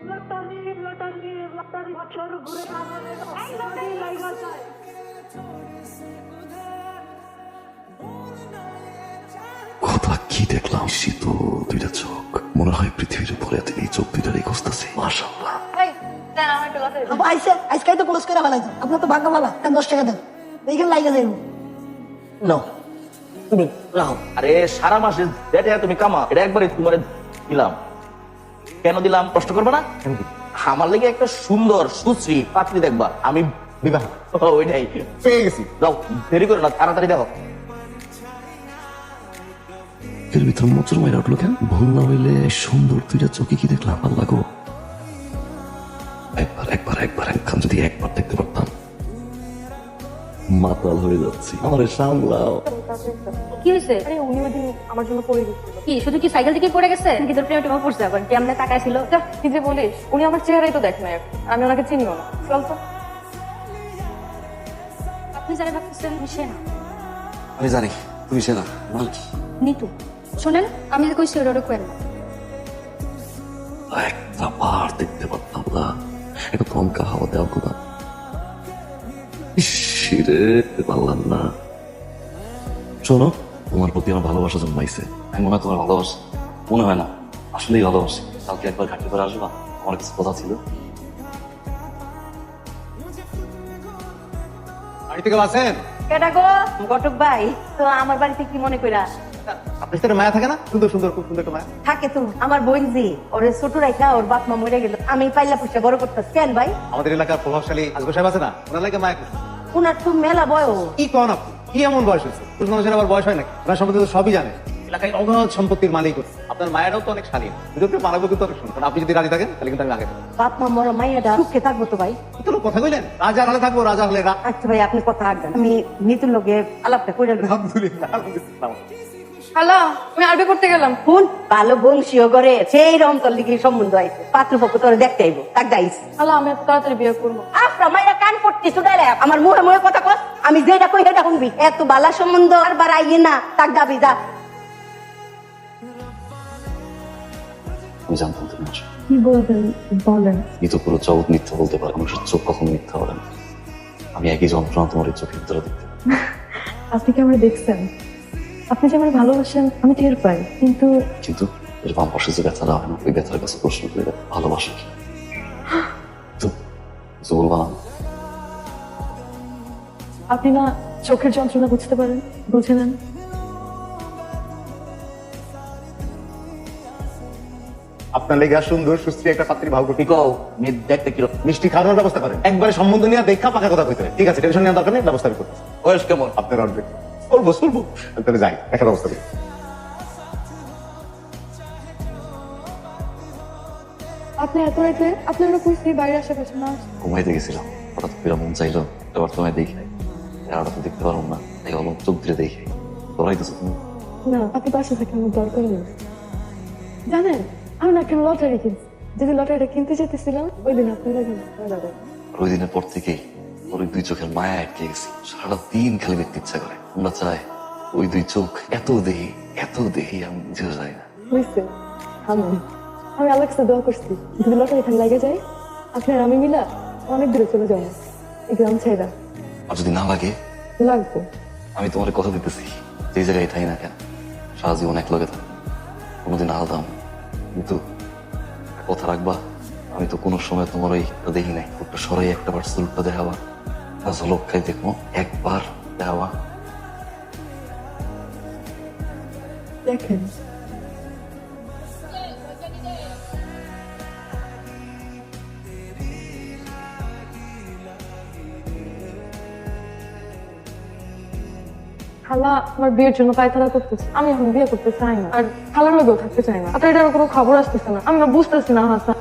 Lottery lottery lottery বছর ঘুরে lottery লাগা যায় কি দেখলাম শীতল দুইটা চোখ। মনে হয় পৃথিবীর উপরে এই চোখ দুইটারই খুঁজতেছে। আজকে তো ক্লোজ করে আপনার তো ভাগ্য ভালো দশ টাকা দেন। এইখানে লাইগা যাইব। নাও। তুমি রাখো আরে সারা মাসে যেটা তুমি কামা এটা একবারে তোমার দিলাম। কেন দিলাম? কষ্ট করবে না? আমার লেগে একটা সুন্দর, সুশ্রী পাত্রী দেখবা। আমি বিবাহ। ওইটাই। পেয়ে গেছি। দাও দেরি না, তাড়াতাড়ি দেখো। ভিতর মোচর মাইরা উঠল কেন? ভুল না হইলে সুন্দর দুইটা চোখে কি দেখলাম? আল্লাহ গো। একবার একবার একবার একখান যদি একবার দেখতে পারতাম। মাতাল হয়ে যাচ্ছি। আমার সামলাও। কি হয়েছে আরে উনি ওদিন আমার জন্য পড়ে গেছিল। কি শুধু কি সাইকেল থেকে পড়ে গেছে? নাকি তোর প্রেমে টেমে পড়ছে আবার? কেমনে তাকাইছিল। যা, কি যে বলিস। উনি আমার চেহারাই তো দেখ না এখন। আমি ওনাকে চিনিও না। চল তো। আপনি যারা ভাবতেছেন সে না আমি জানি তুমি সে না কি? নিতু। শোনেন আমি যে কইছি ওটা কোয়েন না। একটা বার দেখতে পারতাম না। একটা দমকা হাওয়া দেওয়া কথা। পারলাম না। শোনো। তোমার প্রতি আমার ভালোবাসা জন্মাইছে। আমি মনে হয় তোমার ভালোবাসা। মনে হয় না। আসলেই ভালোবাসি। কালকে একবার ঘাটতে করে আসবা। আমার কিছু কথা ছিল। বাড়ি থেকে বাসেন কেডা গো? ঘটক ভাই তো আমার বাড়িতে কি মনে কইরা? আপনার সাথে মায়া থাকে না? সুন্দর সুন্দর খুব সুন্দর মায়া। থাকে তো। আমার বোন জি ওরে ছোট রাইখা ওর বাপ মা মরে গেল। আমি পাইলা পুষে বড় করতেছি। কেন ভাই? আমাদের এলাকার প্রভাবশালী আজগর সাহেব আছে না? ওনার লাগে মায়া উনার তো মেলা বয়স? কি কন আপনি? কি এমন বয়স হয়েছে? পুরুষ মানুষের আবার বয়স হয় নাকি? আপনার সম্পত্তি তো সবই জানে। এলাকায় অগাধ সম্পত্তির মালিক আপনার মায়েরাও তো অনেক শালীন। দুটোকে পালাবো কিন্তু অনেক সুন্দর আপনি যদি রাজি থাকেন তাহলে কিন্তু আমি আগে। বাপ মা মরা মায়েরা সুখে থাকব তো ভাই। তো কথা কইলেন? রাজা হলে থাকব রাজা হলে আচ্ছা ভাই আপনি কথা রাখবেন। আমি নিতুর লোকে আলাপটা করে আলহামদুলিল্লাহ। হ্যালো আমি আরবি করতে গেলাম। শুন ভালো বংশীয় করে সেই রমতল দিকে সম্বন্ধ আইছে। পাত্রপক্ষ তোরে দেখতে আইবো তাক হ্যালো আমি এত তাড়াতাড়ি বিয়ে করব। আপনার মাইরা কান পড়তে শুধাইলে। আমার মুখে মুখে কথা কস আমি যেটা কই সেটা শুনবি। এত বালা সম্বন্ধ আর বার আইয়ে না তাক গাবি যা। আমি জানতাম তুমি কি বলবেন বলেন। এই তো পুরো জগৎ মিথ্যা বলতে পারে মানুষের চোখ কখনো মিথ্যা হবে না। আমি একই যন্ত্রণা তোমার চোখের ভিতরে দেখতে আপনি কি আমার দেখছেন? আপনি যে আমার ভালোবাসেন আমি টের পাই কিন্তু কিন্তু এর বাম পাশে যে ব্যথাটা হয় না ওই ব্যথার কাছে প্রশ্ন করে ভালোবাসা কি? তো কিছু বলবা না। আপনি না চোখের যন্ত্রণা বুঝতে পারেন বুঝে নেন। আপনার লেগে সুন্দর সুশ্রী একটা পাত্রী ভাব কি? কও মেয়ে দেখতে কীরকম মিষ্টি খাওয়ানোর ব্যবস্থা করেন। একবারে সম্বন্ধ নিয়ে দেখা পাকা কথা কইতে ঠিক আছে টেনশন নেওয়ার দরকার নেই ব্যবস্থা আমি করতেছি। বয়স কেমন? আপনার অর্ধেক। বলব শুনব তাহলে যাই দেখার করি। আপনি এত রাতে আপনি আমরা কুইসি বাইরে আশেপাশে না? ঘুমাইতে গেছিলাম। হঠাৎ করে মন চাইলো এবার তোমায় দেখি। নাই তো দেখতে পারব না। তাই অলপ চোখ ধরে দেখি। দৌড়াইতেছো তুমি? না আপনি পাশে আমার দরকার নেই। জানেন আমি না কেন লটারি কিনছি? যদি লটারিটা কিনতে যেতেছিলাম ওই দিন আপনারা যাবেন। ওই দিনের পর থেকেই ওই দুই চোখের মায়া আটকে গেছি সারাটা দিন খালি দেখতে ইচ্ছা করে। আমরা চাই ওই দুই চোখ এত দেহি এত দেহি আমি নিজেও যাই না। আমি আলেক্সা দোয়া করছি যদি লটারি এখানে লাগে যায় আপনার আমি মিলা অনেক দূরে চলে যাব। এই গ্রাম ছেড়া আর যদি না লাগে? লাগবো। আমি তোমার কথা দিতেছি যে জায়গায় থাই না কেন সারা জীবন এক লগে থাকব কোনোদিন আলাদা কিন্তু কথা রাখবা আমি তো কোনো সময় তোমার ওই দেখি নাই একটা সরাই একটা বার সুলটা দেখাবা। ঝলক খাই দেখব একবার দেখাবা দেখেন। খালা আমার বিয়ের জন্য পায়তারা করতেছে। আমি এখন বিয়ে করতে চাই না। আর খালার লগেও থাকতে চাই না। আপনার এটার কোনো খবর আসতেছে না। আমি বুঝতেছি না হাসান।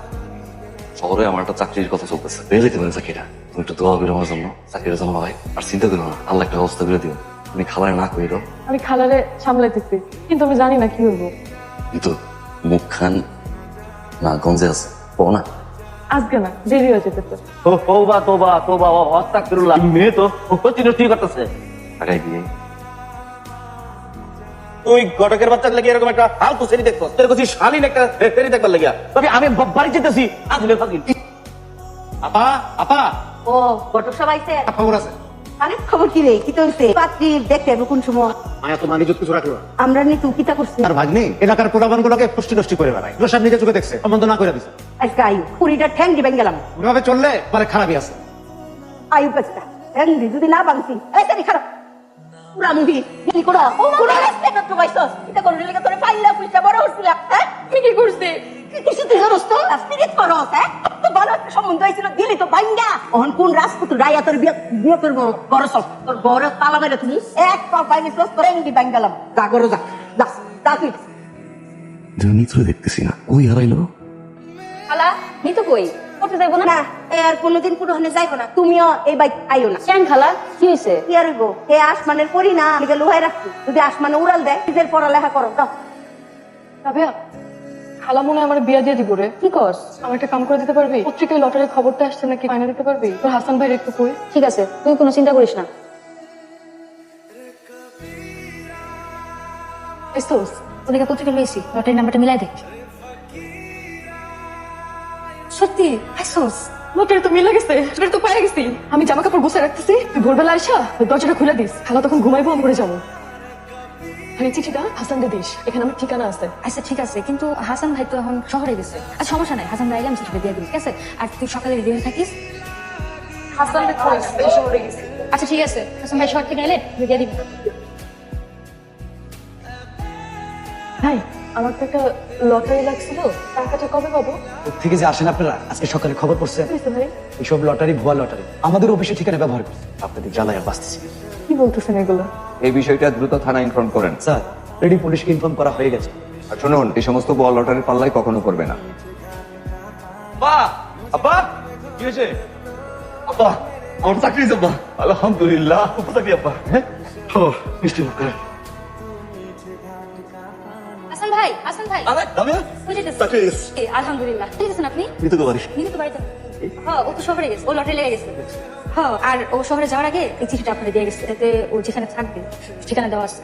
শহরে আমার একটা চাকরির কথা চলতেছে। পেয়ে যেতে পারে চাকরিটা। তুমি একটু দোয়া করে আমার জন্য চাকরির জন্য ভাই। আর চিন্তা করো না আল্লাহ একটা ব্যবস্থা করে দিও। তুমি খাবার না করে দাও আমি খালারে সামলাইতেছি কিন্তু আমি জানি না কি করব কিন্তু মুখ খান না গঞ্জে আছে। ও না? আজকে না দেরি হয়ে যেতেছে। ও তোবা তোবা তোবা ও আস্তাগফিরুল্লাহ। মেয়ে তো ঠিক করতেছে। আগাই দিয়ে। তুই ঘটকের বাচ্চা লাগি এরকম একটা ফালতু সেরি দেখতো তোর কাছে শালীন একটা সেরি দেখবার লাগিয়া। তবে আমি বাড়ি যেতেছি। আদিলের ফাঁকি আপা আপা ও ঘটক সবাই খবর আছে। আরে খবর কি রে? কি তো হইছে পাত্রী দেখতে হবে কোন সময়? মায়া তো মানিজত কিছু রাখল? আমরা নি তুই কিতা করছিস? আর ভাগ্নি এলাকার প্রলাপন গুলোকে পুষ্টি নষ্টি করে বেড়ায়। এগুলো সব নিজে চোখে দেখছে সম্বন্ধ না করে দিছে। আজকে আয়ু পুরিটা ঠ্যাং দিবেন গেলাম। ওইভাবে চললে পরে খারাপই আছে। আয়ু পেছটা ঠ্যাং দি যদি না বাংছি এই তারি খারাপ। পুরা মুভি কি করো। ও কোন রাস্তা করতে পাইছস এটা কোন লেগে তোরে পাইলা পুইটা বড় হ্যাঁ? কি করছি? কিছু তুই জানোস তো? স্পিরিট করস হ্যাঁ? তো ভালো একটা সম্বন্ধ হয়েছিল দিলি তো বাইঙ্গা অহন কোন রাজপুত রাইয়া তোর বিয়ে করব করস তোর বড় তালা মেরে তুমি এক পা তোর বাইঙ্গালাম যা করো যা। যা যা তুই। মিত্র দেখতেছি না ওই হারাইলো খালা নিতু কই? করতে যাইবো না? আর কোনোদিন পুরোহনে যাইবো না। তুমিও এই বাইক আইও না। কেন খালা কি হয়েছে কি আর হইবো? এ আসমানের পরি না? আমি লোহাই রাখছি। যদি আসমানে উড়াল দেয় নিজের পড়ালেখা করো। দাও খালা মনে আমার বিয়া দিয়ে দিব রে। কি কস? আমার একটা কাম করে দিতে পারবি? পত্রিকায় লটারির খবরটা আসছে নাকি ফাইনা দিতে পারবি? তোর হাসান ভাই একটু কই? ঠিক আছে তুই কোনো চিন্তা করিস না। এসোস পত্রিকা লইছি লটারি নাম্বারটা মিলাই দেখ সত্যি? আইসোস লটারি তো মিলে গেছে লটারি তো পাই গেছি। আমি জামা কাপড় গুছিয়ে রাখতেছি তুই ভোরবেলা আইসা দরজাটা খুলে দিস। খালা তখন ঘুমাইবো আমি করে যাব। আর এই চিঠিটা হাসানকে দিস এখানে আমার ঠিকানা আছে। আচ্ছা ঠিক আছে কিন্তু হাসান ভাই তো এখন শহরে গেছে। আচ্ছা সমস্যা নাই হাসান ভাই এলে আমি চিঠিটা দিয়ে দিবি ঠিক আছে? আর তুই সকালে রেডি হয়ে থাকিস? হাসান ভাই শহরে গেছে। আচ্ছা ঠিক আছে হাসান ভাই শহর থেকে এলে দিয়ে দিবি। ভাই আমার তো একটা লটারি লাগছিল টাকাটা কবে পাবো? থেকে যে আসেন আপনারা? আজকে সকালে খবর ভাই? এইসব লটারি ভুয়া লটারি। আমাদের অফিসে ঠিকানা ব্যবহার করছে। আপনাদের জ্বালায় বাঁচতেছি। বলতেছেন এগুলো? এই বিষয়টা দ্রুত থানা ইনফর্ম করেন। স্যার রেডি পুলিশকে ইনফর্ম করা হয়ে গেছে। আর শুনুন এই সমস্ত বল লটারির পাল্লাই কখনো করবে না। আপা আপা কি হয়েছে? আপা আমার চাকরি আপা আলহামদুলিল্লাহ চাকরি আপা হ্যাঁ? ও মিষ্টি মুখ করে। হাসান ভাই হাসান ভাই। আরে দামিয়া? আলহামদুলিল্লাহ। ঠিক আছেন আপনি? মৃত্যু বাড়ি। নিবি তো বাড়িতে হ্যাঁ ও তো শহরে গেছে ও লটারি লেগে গেছে। হ্যাঁ আর ও শহরে যাওয়ার আগে এই চিঠিটা আপনাকে দিয়ে গেছে এতে ও যেখানে থাকবে ঠিকানা দেওয়া আছে।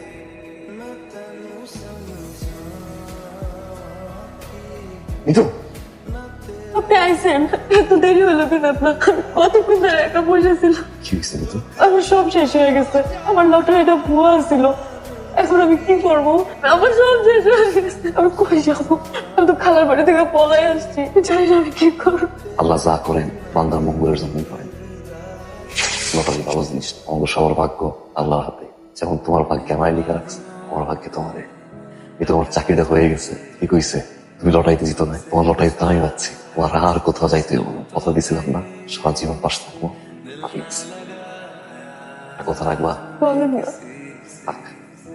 আপনি আইসেন এত দেরি হলো কেন আপনার? কতক্ষণ ধরে একা বসে ছিল কি হয়েছে মিতু আমার সব শেষ হয়ে গেছে আমার লটারিটা ভুয়া ছিল। এখন আমি কি করব? আমার সব শেষ হয়ে গেছে। আমি কই যাব? আমি তো খালার বাড়ি থেকে পলাই আসছি। জানি না আমি কি করব। আল্লাহ যা করেন বান্দার মঙ্গলের জন্য করেন। লটারি ভালো জিনিস আমাদের সবার ভাগ্য আল্লাহর হাতে। যেমন তোমার ভাগ্যে আমায় লিখে রাখছে আমার ভাগ্যে তোমারে। এই তোমার চাকরিটা হয়ে গেছে কি কইছে? তুমি লটারিতে জিতো নাই তোমার লটারিতে আমি পাচ্ছি তোমার আর কোথাও যাইতে হব কথা দিছিলাম না সারা জীবন পাশ থাকব। কথা রাখবা।